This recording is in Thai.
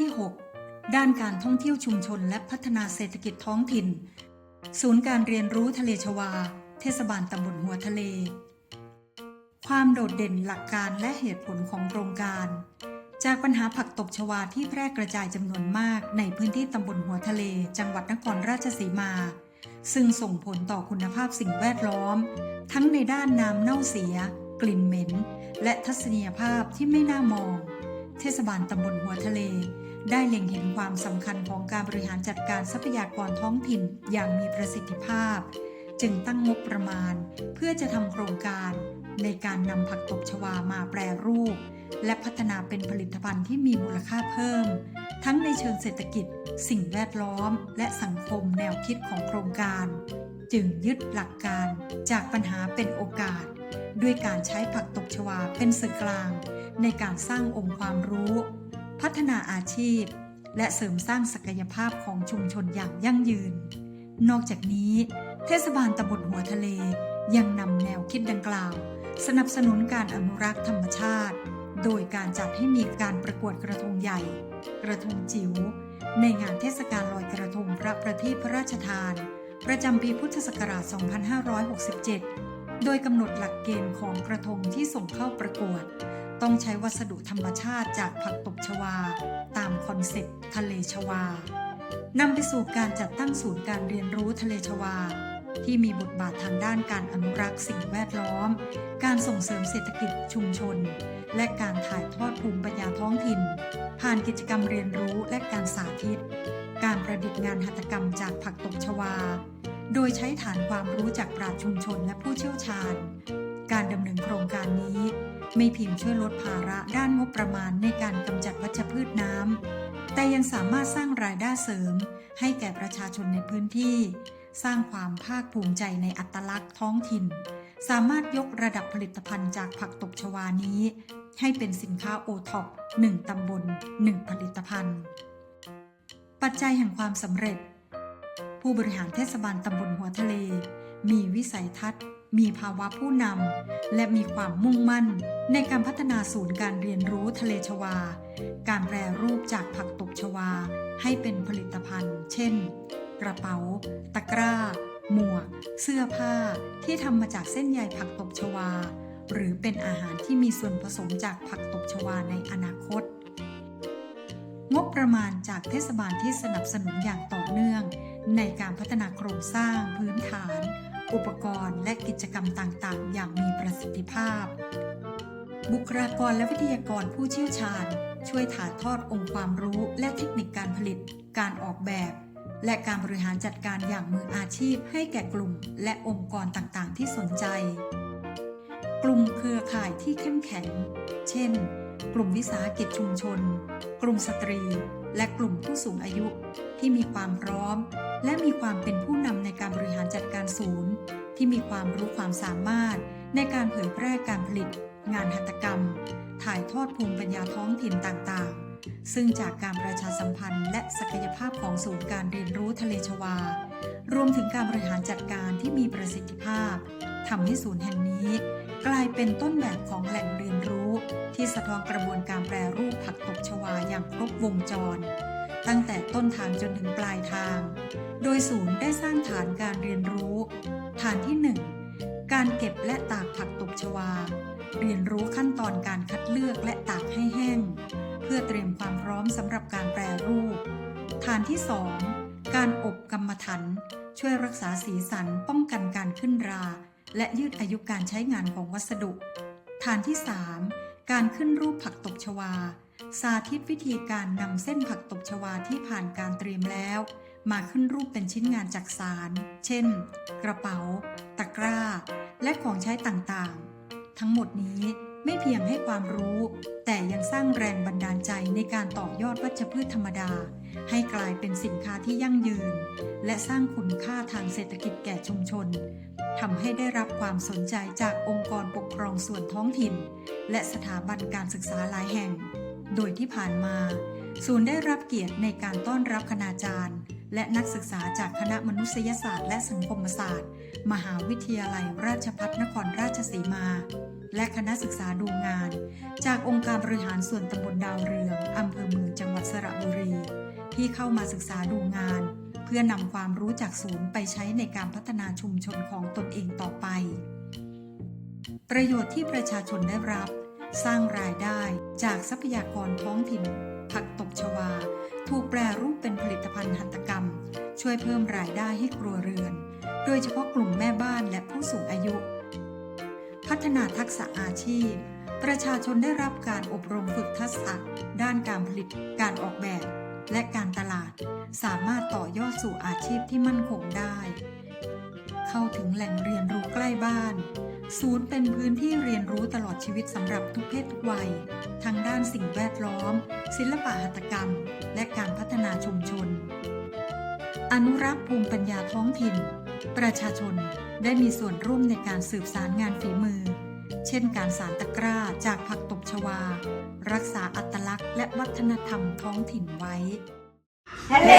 ที่ 6 ด้านการท่องเที่ยวชุมชนและพัฒนาเศรษฐกิจท้องถิ่น ศูนย์การเรียนรู้ทะเลชวา เทศบาลตำบลหัวทะเล ความโดดเด่นหลักการและเหตุผลของโครงการ จากปัญหาผักตบชวาที่แพร่กระจายจำนวนมากในพื้นที่ตำบลหัวทะเล จังหวัดนครราชสีมา ซึ่งส่งผลต่อคุณภาพสิ่งแวดล้อม ทั้งในด้านน้ำเน่าเสีย กลิ่นเหม็น และทัศนียภาพที่ไม่น่ามองเทศบาลตำบลหัวทะเล ได้เล็งเห็นความสำคัญของการบริหารจัดการทรัพยากรท้องถิ่นอย่างมีประสิทธิภาพ จึงตั้งงบประมาณ เพื่อจะทำโครงการในการนำผักตบชวามาแปรรูป และพัฒนาเป็นผลิตภัณฑ์ที่มีมูลค่าเพิ่ม ทั้งในเชิงเศรษฐกิจ สิ่งแวดล้อม และสังคมแนวคิดของโครงการ จึงยึดหลักการจากปัญหาเป็นโอกาส ด้วยการใช้ผักตบชวาเป็นสื่อกลาง ในการสร้างองค์ความรู้ พัฒนาอาชีพ และเสริมสร้างศักยภาพของชุมชนอย่างยั่งยืน นอกจากนี้ เทศบาลตำบลหัวทะเลยังนำแนวคิดดังกล่าว สนับสนุนการอนุรักษ์ธรรมชาติ โดยการจัดให้มีการประกวดกระทงใหญ่ กระทงจิ๋ว ในงานเทศกาลลอยกระทงพระประทีปพระราชทาน ประจำปีพุทธศักราช 2567 โดยกำหนดหลักเกณฑ์ของกระทงที่ส่งเข้าประกวด ต้องใช้วัสดุธรรมชาติจากผักตบชวา ตามคอนเซ็ปต์ทะเลชวานำไปสู่การจัดตั้งศูนย์การเรียนรู้ทะเลชวา ที่มีบทบาททางด้านการอนุรักษ์สิ่งแวดล้อม การส่งเสริมเศรษฐกิจชุมชน และการถ่ายทอดภูมิปัญญาท้องถิ่น ผ่านกิจกรรมเรียนรู้และการสาธิต การประดิษฐ์งานหัตถกรรมจากผักตบชวา โดยใช้ฐานความรู้จากปราชญ์ชุมชนและผู้เชี่ยวชาญ การดำเนินโครงการนี้ ไม่เพียงช่วยลดภาระด้านงบประมาณในการกำจัดวัชพืชน้ำ แต่ยังสามารถสร้างรายได้เสริม ให้แก่ประชาชนในพื้นที่ สร้างความภาคภูมิใจในอัตลักษณ์ท้องถิ่น สามารถยกระดับผลิตภัณฑ์จากผักตบชวานี้ ให้เป็นสินค้าโอท็อป1ตำบล1ผลิตภัณฑ์ ปัจจัยแห่งความสำเร็จ ผู้บริหารเทศบาลตำบลหัวทะเล มีวิสัยทัศน์ มีภาวะผู้นำ และมีความมุ่งมั่น ในการพัฒนาศูนย์การเรียนรู้ทะเลชวา การแปรรูปจากผักตบชวา ให้เป็นผลิตภัณฑ์ เช่น กระเป๋า ตะกร้า หมวก เสื้อผ้า ที่ทำมาจากเส้นใยผักตบชวา หรือเป็นอาหารที่มีส่วนผสมจากผักตบชวาในอนาคต งบประมาณจากเทศบาลที่สนับสนุนอย่างต่อเนื่อง ในการพัฒนาโครงสร้างพื้นฐาน อุปกรณ์และกิจกรรมต่างๆ อย่างมีประสิทธิภาพ บุคลากรและวิทยากรผู้เชี่ยวชาญ ช่วยถ่ายทอดองค์ความรู้และเทคนิคการผลิต การออกแบบ และการบริหารจัดการอย่างมืออาชีพให้แก่กลุ่ม และองค์กรต่างๆ ที่สนใจ กลุ่มเครือข่ายที่เข้มแข็ง เช่น กลุ่มวิสาหกิจชุมชน กลุ่มสตรี และกลุ่มผู้สูงอายุที่มีความพร้อม และมีความเป็นผู้นำในการบริหารจัดการศูนย์ ที่มีความรู้ความสามารถ ในการเผยแพร่การผลิต งานหัตถกรรม ถ่ายทอดภูมิปัญญาท้องถิ่นต่างๆ ซึ่งจากการประชาสัมพันธ์ และศักยภาพของศูนย์การเรียนรู้ทะเลชวา รวมถึงการบริหารจัดการที่มีประสิทธิภาพทำให้ศูนย์แห่งนี้ กลายเป็นต้นแบบของแหล่งเรียนรู้ ที่สะท้อนกระบวนการแปรรูปผักตบชวาอย่างครบวงจร ตั้งแต่ต้นทางจนถึงปลายทาง โดยศูนย์ได้สร้างฐานการเรียนรู้ ฐานที่ 1 การเก็บและตากผักตบชวา เรียนรู้ขั้นตอนการคัดเลือกและตากให้แห้ง เพื่อเตรียมความพร้อมสำหรับการแปรรูป ฐานที่ 2 การอบกรรมฐานช่วยรักษาสีสันป้องกันการขึ้นรา และยืดอายุการใช้งานของวัสดุ ฐานที่ 3 การขึ้นรูปผักตบชวา สาธิตวิธีการนำเส้นผักตบชวาที่ผ่านการเตรียมแล้ว มาขึ้นรูปเป็นชิ้นงานจักสาร เช่น กระเป๋า ตะกร้า และของใช้ต่างๆ ทั้งหมดนี้ไม่เพียงให้ความรู้ แต่ยังสร้างแรงบันดาลใจในการต่อยอดวัชพืชธรรมดา ให้กลายเป็นสินค้าที่ยั่งยืน และสร้างคุณค่าทางเศรษฐกิจแก่ชุมชน ทำให้ได้รับความสนใจจากองค์กรปกครองส่วนท้องถิ่น และสถาบันการศึกษาหลายแห่ง โดยที่ผ่านมา ศูนย์ได้รับเกียรติในการต้อนรับคณาจารย์ และนักศึกษาจากคณะมนุษยศาสตร์ และสังคมศาสตร์ มหาวิทยาลัยราชภัฏนครราชสีมา และคณะศึกษาดูงาน จากองค์การบริหารส่วนตำบลดาวเรืองอำเภอเมืองจังหวัดสระบุรี ที่เข้ามาศึกษาดูงาน เพื่อนำความรู้จากศูนย์ไปใช้ในการพัฒนาชุมชนของตนเองต่อไป ประโยชน์ที่ประชาชนได้รับ สร้างรายได้จากทรัพยากรท้องถิ่น ผักตบชวา ถูกแปรรูปเป็นผลิตภัณฑ์หัตถกรรม ช่วยเพิ่มรายได้ให้ครัวเรือน โดยเฉพาะกลุ่มแม่บ้านและผู้สูงอายุ พัฒนาทักษะอาชีพ ประชาชนได้รับการอบรมฝึกทักษะ ด้านการผลิตการออกแบบ และการตลาด สามารถต่อยอดสู่อาชีพที่มั่นคงได้ เข้าถึงแหล่งเรียนรู้ใกล้บ้าน ศูนย์เป็นพื้นที่เรียนรู้ตลอดชีวิตสำหรับทุกเพศทุกวัย ทั้งด้านสิ่งแวดล้อม ศิลปะหัตถกรรม และการพัฒนาชุมชน อนุรักษ์ภูมิปัญญาท้องถิ่น ประชาชนได้มีส่วนร่วมในการสืบสารงานฝีมือ เช่นการสารตะกร้าจากผักตบชวา รักษาอัตลักษณ์และวัฒนธรรมท้องถิ่นไว้ทะเล